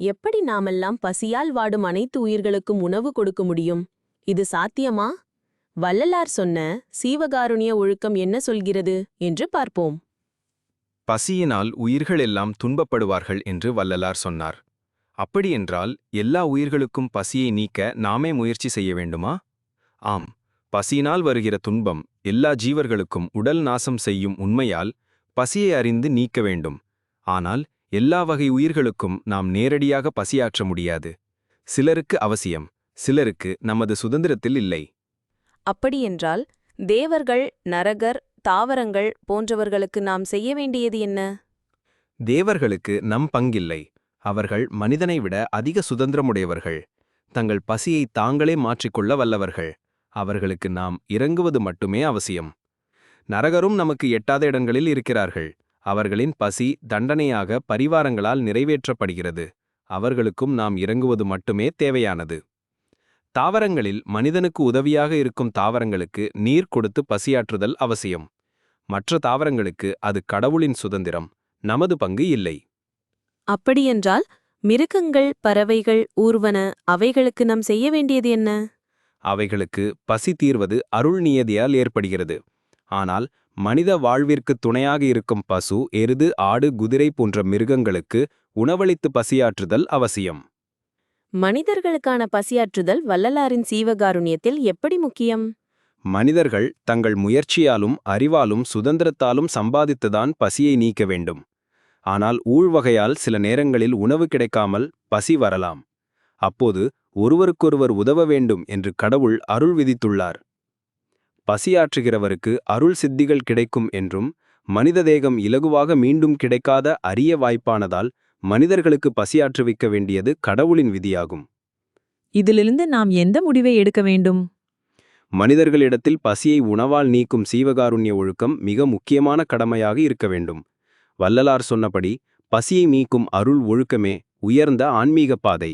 எப்படி நாமெல்லாம் பசியால் வாடும் அனைத்து உயிர்களுக்கும் உணவு கொடுக்க முடியும்? இது சாத்தியமா? வள்ளலார் சொன்ன சீவகாருண்ய ஒழுக்கம் என்ன சொல்கிறது என்று பார்ப்போம். பசியினால் உயிர்கள் எல்லாம் துன்பப்படுவார்கள் என்று வள்ளலார் சொன்னார். அப்படியென்றால் எல்லா உயிர்களுக்கும் பசியை நீக்க நாமே முயற்சி செய்ய வேண்டுமா? ஆம் பசியினால் வருகிற துன்பம் எல்லா ஜீவர்களுக்கும் உடல் நாசம் செய்யும் உண்மையால் பசியை அறிந்து நீக்க வேண்டும். ஆனால் எல்லா வகை உயிர்களுக்கும் நாம் நேரடியாக பசியாற்ற முடியாது. சிலருக்கு அவசியம் சிலருக்கு நமது சுதந்திரத்தில் இல்லை. அப்படியென்றால் தேவர்கள் நரகர் தாவரங்கள் போன்றவர்களுக்கு நாம் செய்ய வேண்டியது என்ன? தேவர்களுக்கு நம் பங்கில்லை. அவர்கள் மனிதனை விட அதிக சுதந்திரமுடையவர்கள். தங்கள் பசியை தாங்களே மாற்றிக்கொள்ள வல்லவர்கள். அவர்களுக்கு நாம் இறங்குவது மட்டுமே அவசியம். நரகரும் நமக்கு எட்டாத இடங்களில் இருக்கிறார்கள். அவர்களின் பசி தண்டனையாக பரிவாரங்களால் நிறைவேற்றப்படுகிறது. அவர்களுக்கும் நாம் இறங்குவது மட்டுமே தேவையானது. தாவரங்களில் மனிதனுக்கு உதவியாக இருக்கும் தாவரங்களுக்கு நீர் கொடுத்து பசியாற்றுதல் அவசியம். மற்ற தாவரங்களுக்கு அது கடவுளின் சுதந்திரம் நமது பங்கு இல்லை. அப்படியென்றால் மிருகங்கள் பறவைகள் ஊர்வன அவைகளுக்கு நாம் செய்ய வேண்டியது என்ன? அவைகளுக்கு பசி தீர்வது அருள் நியதியால் ஏற்படுகிறது. ஆனால் மனித வாழ்விற்கு துணையாக இருக்கும் பசு எருது ஆடு குதிரை போன்ற மிருகங்களுக்கு உணவளித்து பசியாற்றுதல் அவசியம். மனிதர்களுக்கான பசியாற்றுதல் வள்ளலாரின் சீவகாருண்யத்தில் எப்படி முக்கியம்? மனிதர்கள் தங்கள் முயற்சியாலும் அறிவாலும் சுதந்திரத்தாலும் சம்பாதித்துதான் பசியை நீக்க வேண்டும். ஆனால் ஊழ்வகையால் சில நேரங்களில் உணவு கிடைக்காமல் பசி வரலாம். அப்போது ஒருவருக்கொருவர் உதவ வேண்டும் என்று கடவுள் அருள் விதித்துள்ளார். பசியாற்றுகிறவருக்கு அருள் சித்திகள் கிடைக்கும் என்றும் மனித தேகம் இலகுவாக மீண்டும் கிடைக்காத அரிய வாய்ப்பானதால் மனிதர்களுக்கு பசியாற்றுவிக்க வேண்டியது கடவுளின் விதியாகும். இதிலிருந்து நாம் எந்த முடிவை எடுக்க வேண்டும்? மனிதர்களிடத்தில் பசியை உணவால் நீக்கும் சீவகாருண்ய ஒழுக்கம் மிக முக்கியமான கடமையாக இருக்க வேண்டும். வள்ளலார் சொன்னபடி பசியை நீக்கும் அருள் ஒழுக்கமே உயர்ந்த ஆன்மீக பாதை.